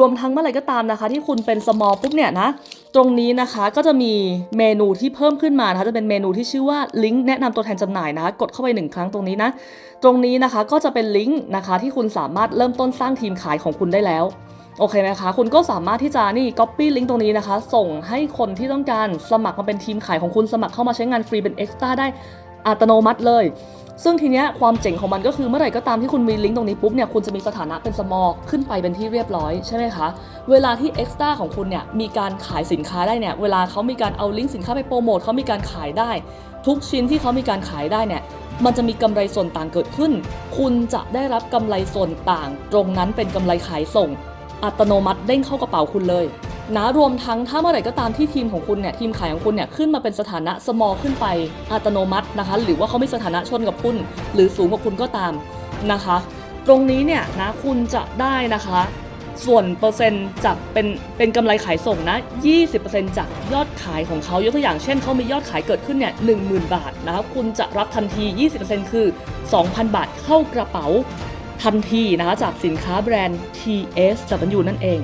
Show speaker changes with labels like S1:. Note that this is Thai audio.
S1: รวมทั้งเมื่อไหร่ก็ตามนะคะ ที่คุณเป็น small ปุ๊บเนี่ยนะตรงนี้นะคะก็จะมีเมนูที่เพิ่มขึ้นมานะคะจะเป็นเมนูที่ชื่อว่าลิงก์แนะนำตัวแทนจำหน่ายนะคะกดเข้าไปหนึ่งครั้งตรงนี้นะตรงนี้นะคะก็จะเป็นลิงก์นะคะที่คุณสามารถเริ่มต้นสร้างทีมขายของคุณได้แล้วโอเคไหมคะคุณก็สามารถที่จะนี่ copy ลิงก์ตรงนี้นะคะ ส่งให้คนที่ต้องการสมัครมาเป็นทีมขายของคุณสมัครเข้ามาใช้งานฟรีเป็น Extra ได้อัตโนมัติเลย ซึ่งทีเนี้ยความเจ๋งของมันก็คือเมื่อไหร่ก็ตามที่คุณมีลิงก์ตรงนี้ปุ๊บเนี่ยคุณจะมีสถานะเป็น small ขึ้นไปเป็นที่เรียบร้อยใช่ไหมคะ เวลาที่ Extra ของคุณเนี่ยมีการขายสินค้าได้เนี่ยเวลาเขามีการเอาลิงก์สินค้าไปโปรโมทเขามีการขายได้ ทุกชิ้นที่เขามีการขายได้เนี่ยมันจะมีกำไรส่วนต่างเกิดขึ้น คุณจะได้รับกำไรส่วนต่าง ตรงนั้นเป็นกำไรขายส่ง อัตโนมัติเด้งเข้ากระเป๋าคุณเลย นะรวมทั้งถ้าเมื่อไหร่ก็ตามที่ทีมของคุณเนี่ยทีมขายของคุณเนี่ยขึ้นมาเป็นสถานะ small ขึ้นไปอัตโนมัตินะคะ หรือว่าเขามีสถานะชนกับคุณ หรือสูงกว่าคุณก็ตามนะคะ ตรงนี้เนี่ยนะคุณจะได้นะคะส่วนเปอร์เซ็นต์จากเป็นเป็นกำไรขายส่งนะ 20%จากยอดขายของเขายกตัวอย่างเช่นเขามียอดขายเกิดขึ้นเนี่ย10,000 บาทนะครับคุณจะรับทันที 20%คือ 2,000 บาทเข้ากระเป๋าทันทีนะคะจากสินค้าแบรนด์ TSW นั่นเอง